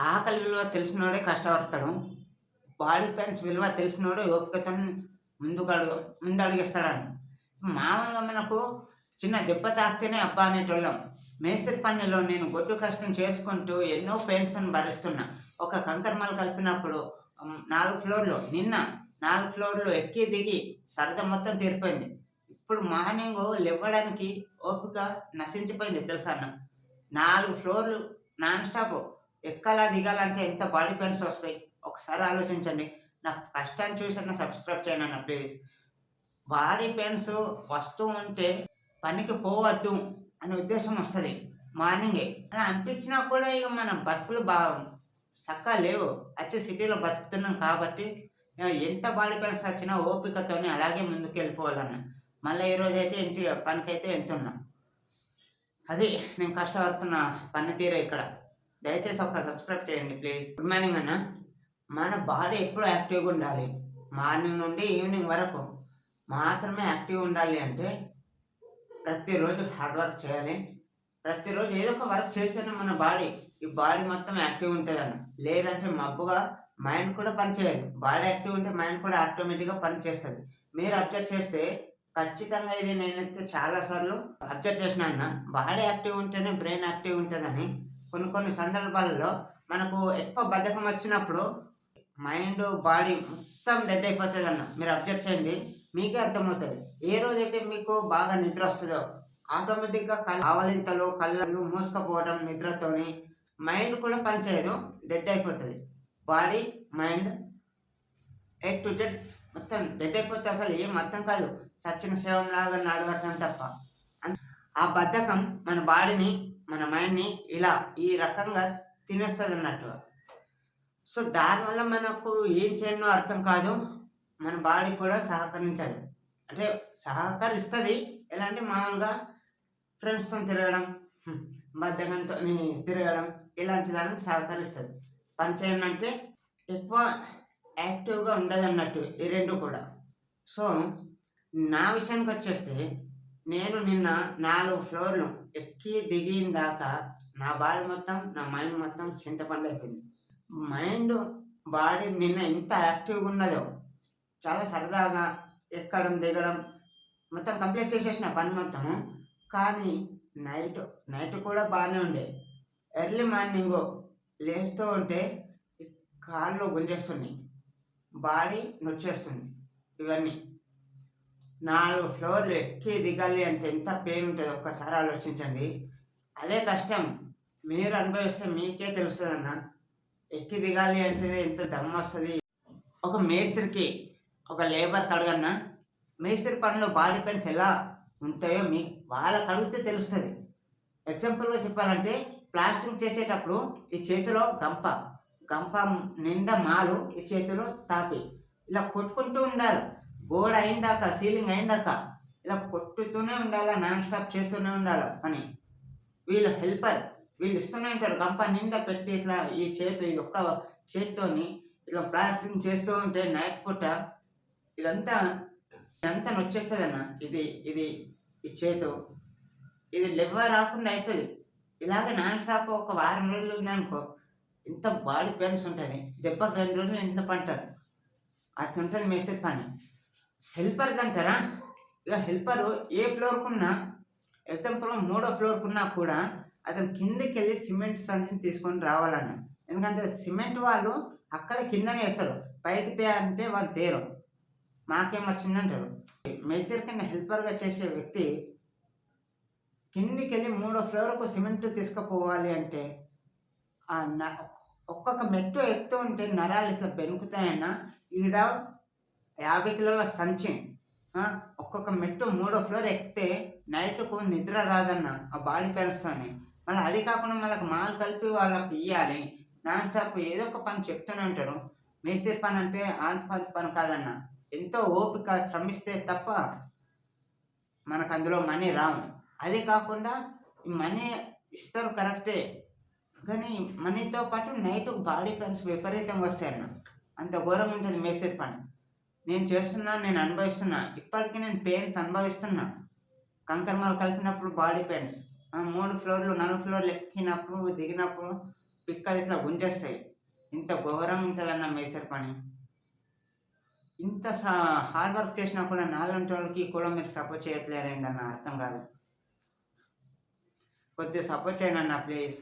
ఆకలి విలువ తెలిసినోడే కష్టపడతాడు. Body pains విలువ తెలిసినోడు ఓపికతో ముందుకు అడుగు ముందు అడిగిస్తాడని మామూలుగా మనకు చిన్న దెబ్బ తాకితేనే అబ్బా అనేటోళ్ళం. మేస్త్రి పనిలో నేను గొడ్డు కష్టం చేసుకుంటూ ఎన్నో పెయిన్స్ని భరిస్తున్నా. ఒక కంకర్మలు కలిపినప్పుడు నాలుగు ఫ్లోర్లు నిన్న నాలుగు ఫ్లోర్లు ఎక్కి దిగి సరదా మొత్తం తీరిపోయింది. ఇప్పుడు మార్నింగ్ లేవడానికి ఓపిక నశించిపోయింది తెలుసా అన్న? నాలుగు ఫ్లోర్లు నాన్ స్టాప్. ఎక్కాలా దిగాలంటే ఎంత బాడీ పెయిన్స్ వస్తాయి? ఒకసారి ఆలోచించండి. నా కష్టాన్ని చూసి సబ్స్క్రైబ్ చేయండి అన్న ప్లీజ్. బాడీ పెయిన్స్ వస్తూ ఉంటే పనికి పోవద్దు అనే ఉద్దేశం వస్తుంది. మార్నింగే. అని అనిపించినా కూడా ఇక మనం బతుకులు బా చక్కగా లేవు. వచ్చి సిటీలో బతుకుతున్నాం కాబట్టి ఎంత బాడీ పెయిన్స్ వచ్చినా ఓపికతోనే అలాగే ముందుకు వెళ్ళిపోవాలన్న మళ్ళీ ఈరోజు అయితే ఇంటి పనికైతే వెళ్తున్నాం. అది నేను కష్టపడుతున్న పనితీరే ఇక్కడ. దయచేసి ఒక సబ్స్క్రైబ్ చేయండి ప్లీజ్ గుడ్ మార్నింగ్ అన్న. మన బాడీ ఎప్పుడు యాక్టివ్గా ఉండాలి. మార్నింగ్ నుండి ఈవినింగ్ వరకు మాత్రమే యాక్టివ్ ఉండాలి అంటే ప్రతిరోజు హార్డ్ వర్క్ చేయాలి. ప్రతిరోజు ఏదో ఒక వర్క్ చేస్తేనే మన బాడీ ఈ బాడీ మొత్తం యాక్టివ్ ఉంటుందన్న లేదంటే మబ్బుగా మైండ్ కూడా పనిచేయదు. బాడీ యాక్టివ్ ఉంటే మైండ్ కూడా ఆటోమేటిక్గా పనిచేస్తుంది. మీరు అబ్జర్వ్ చేస్తే ఖచ్చితంగా ఇది నేనైతే చాలాసార్లు అబ్జర్వ్ చేసిన అన్న. బాడీ యాక్టివ్ ఉంటేనే బ్రెయిన్ యాక్టివ్ ఉంటుందని కొన్ని కొన్ని సందర్భాలలో మనకు ఎక్కువ బద్ధకం వచ్చినప్పుడు మైండ్ బాడీ మొత్తం డెడ్ అయిపోతుంది అన్న మీరు అబ్జర్వ్ చేయండి మీకే అర్థమవుతుంది. ఏ రోజైతే మీకు బాగా నిద్ర వస్తుందో ఆటోమేటిక్గా కళ్ళు ఆవలింతలు కళ్ళు మూసుకపోవడం నిద్రతోని మైండ్ కూడా పనిచేయదు డెడ్ అయిపోతుంది. Body mind A to Z మొత్తం డెడ్ అయిపోతే అసలు ఏం అర్థం కాదు. సచిన శవం లాగా నడవటం తప్ప. ఆ బద్ధకం మన బాడీని మన మైండ్ని ఇలా ఈ రకంగా తినేస్తుంది అన్నట్టు సో దానివల్ల మనకు ఏం చేయనో అర్థం కాదు. మన బాడీ కూడా సహకరించదు. అంటే సహకరిస్తుంది. ఎలా అంటే మామూలుగా ఫ్రెండ్స్తో తిరగడం బద్దకంతో తిరగడం ఇలాంటి దానికి సహకరిస్తుంది. పని చేయాలంటే ఎక్కువ యాక్టివ్గా ఉండదు అన్నట్టు ఈ రెండు కూడా. సో నా విషయానికి వచ్చేస్తే నేను నిన్న నాలుగు ఫ్లోర్లు ఎక్కి దిగిన దాకా నా బాడీ మొత్తం నా మైండ్ మొత్తం చింతపండు అయిపోయింది. మైండ్ బాడీ నిన్న ఎంత యాక్టివ్గా ఉన్నదో చాలా సరదాగా ఎక్కడం దిగడం మొత్తం కంప్లీట్ చేసేసిన పని మొత్తము. కానీ నైట్ నైట్ కూడా బాగానే ఉండే. ఎర్లీ మార్నింగ్ లేస్తూ ఉంటే కాళ్ళు గుంజేస్తుంది బాడీ నొచ్చేస్తుంది. ఇవన్నీ. నాలుగు ఫ్లోర్లు ఎక్కి దిగాలి అంటే ఎంత పెయిన్ ఉంటుంది ఒక్కసారి ఆలోచించండి. అదే కష్టం. మీరు అనుభవిస్తే మీకే తెలుస్తుంది అన్న. ఎక్కి దిగాలి అంటే ఎంత దమ్ వస్తుంది. ఒక మేస్త్రికి ఒక లేబర్ కడగన్నా. మేస్త్రి పనిలో బాడీ పెయిన్స్ ఎలా ఉంటాయో మీ వాళ్ళకి అడిగితే తెలుస్తుంది. ఎగ్జాంపుల్గా చెప్పాలంటే ప్లాస్టింగ్ చేసేటప్పుడు ఈ చేతిలో గంప గంప నిండా మాలు ఈ చేతిలో తాపి. ఇలా కొట్టుకుంటూ ఉండాలి. గోడ అయిందాక సీలింగ్ అయిందాక ఇలా కొట్టుతూనే ఉండాలి నాన్ స్టాప్ చేస్తూనే ఉండాలి పని వీళ్ళు హెల్పర్ వీళ్ళు ఇస్తూనే ఉంటారు. గంప నిండా పెట్టి ఇట్లా ఈ చేతు ఈ ఒక్క చేతితోని ఇట్లా ప్లాస్టింగ్ చేస్తూ ఉంటే నైట్ పూట ఇదంతా ఇదంతా నొచ్చేస్తుంది అన్న ఇది ఇది ఈ చేతు. ఇది లెవ్వ రాకుండా అవుతుంది ఇలాగే నాన్ స్టాప్ ఒక వారం రోజులు ఉందనుకో ఇంత బాడీ పెయిన్స్ ఉంటుంది. దెబ్బకి రెండు రోజులు ఇంట్లో పంటారు అట్లా ఉంటుంది మేస్త్రి పని. హెల్పర్ అంటారా ఇక హెల్పరు ఏ ఫ్లోర్కున్నా ఎగ్జాంపుల్ మూడో ఫ్లోర్కున్నా కూడా అతను కిందకి వెళ్ళి సిమెంట్ సంచిని తీసుకొని రావాలన్న. ఎందుకంటే సిమెంట్ వాళ్ళు అక్కడ కిందనే వేస్తారు. పైకి తే అంటే వాళ్ళు తేరు. మాకేమొచ్చిందంటారు మేస్త్రి కింద హెల్పర్గా చేసే వ్యక్తి కిందికి వెళ్ళి మూడో ఫ్లోర్కు సిమెంట్ తీసుకుపోవాలి అంటే ఆ ఒక్కొక్క మెట్టు ఎక్కుతూ ఉంటే నరాలు ఇట్లా పెరుగుతాయన్నా ఈడ యాభై కిలోల సంచి ఒక్కొక్క మెట్టు మూడో ఫ్లోర్ ఎక్కితే నైట్కు నిద్ర రాదన్న ఆ బాడీ పెరుస్తాను మళ్ళీ అది కాకుండా మనకు మాల్ కలిపి వాళ్ళకి ఇవ్వాలి నాన్ స్టాప్ ఏదో ఒక పని చెప్తూనే ఉంటారు. మేస్త్రి పని అంటే ఆంధ్రపాతి పని కాదన్న. ఎంతో ఓపిక శ్రమిస్తే తప్ప మనకు అందులో మనీ రావు అదే కాకుండా మనీ ఇస్తారు కరెక్టే. కానీ మనీతో పాటు నైట్ బాడీ పెన్స్ విపరీతంగా వస్తాయన్న. అంత ఘోరంగా ఉంటుంది మేస్త్రి పని. నేను చేస్తున్నా నేను అనుభవిస్తున్నా. ఇప్పటికీ నేను పెయిన్స్ అనుభవిస్తున్నా. కంకర్మాలు కలిపినప్పుడు బాడీ పెయిన్స్ మూడు ఫ్లోర్లు నాలుగు ఫ్లోర్లు ఎక్కినప్పుడు దిగినప్పుడు పిక్కలు ఇట్లా గుంజేస్తాయి. ఇంత ఘోరంగా ఉంటుందన్న మేసర్ పని. ఇంత సా హార్డ్ వర్క్ చేసినా కూడా నాలుగు వాళ్ళకి కూడా మీరు సపోర్ట్ చేయట్లేరేందన్న అర్థం కాదు. కొద్దిగా సపోర్ట్ చేయండి అన్న ప్లీజ్